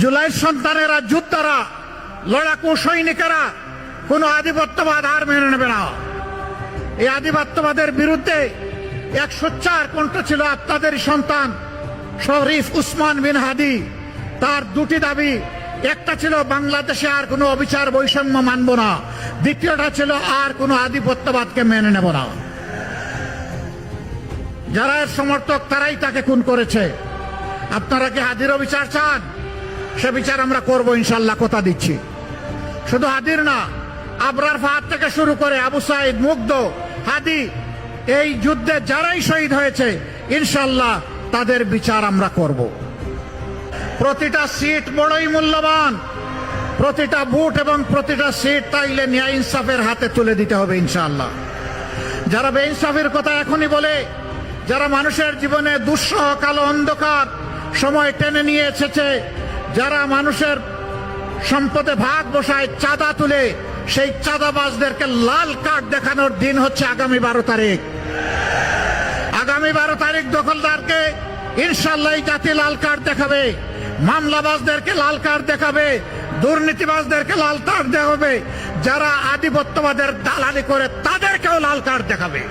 জুলাই সন্তানেরা, যোদ্ধারা, লড়াকু সৈনিকেরা কোন আধিপত্যবাদ আর মেনে নেবে না। এই আধিপত্যবাদের বিরুদ্ধে এক সোচ্চার কণ্ঠ ছিল আপনাদের সন্তান শরীফ উসমান বিন হাদি। তার দুটি দাবি, একটা ছিল বাংলাদেশে আর কোনো অবিচার বৈষম্য মানব না। দ্বিতীয়টা ছিল আর কোনো আধিপত্যবাদকে মেনে নেব না। যারা সমর্থক, তারাই তাকে খুন করেছে। আপনারা কি হাদিরও বিচার চান? সে বিচার আমরা করব ইনশাল্লাহ কথা দিচ্ছি। শুধু হাদির না, আবরার ফাহাদ থেকে শুরু করে আবু সাইদ, মুগ্ধ, হাদি, এই যুদ্ধে যারাই শহীদ হয়েছে ইনশাল্লাহ তাদের বিচার আমরা করব। প্রতিটা সিট বড়ই মূল্যবান। প্রতিটা বুট এবং প্রতিটা সিট তাইলে ন্যায় ইনসাফের হাতে তুলে দিতে হবে ইনশাল্লাহ যারা বেইনসাফের কথা এখনই বলে, যারা মানুষের জীবনে দুঃসহ কালো অন্ধকার সময় টেনে নিয়ে এসেছে যারা মানুষের সম্পদে ভাগ বসায় চাঁদা তুলে, সেই চাঁদাবাজদেরকে লাল কার্ড দেখানোর দিন হচ্ছে আগামী বারো তারিখ। আগামী বারো তারিখ দখলদারকে ইনশাল্লাহ জাতি লাল কার্ড দেখাবে, মামলাবাজদেরকে লাল কার্ড দেখাবে, দুর্নীতিবাজদেরকে লাল কার্ড দেখাবে, যারা আধিপত্যবাদের দালালি করে তাদেরকেও লাল কার্ড দেখাবে।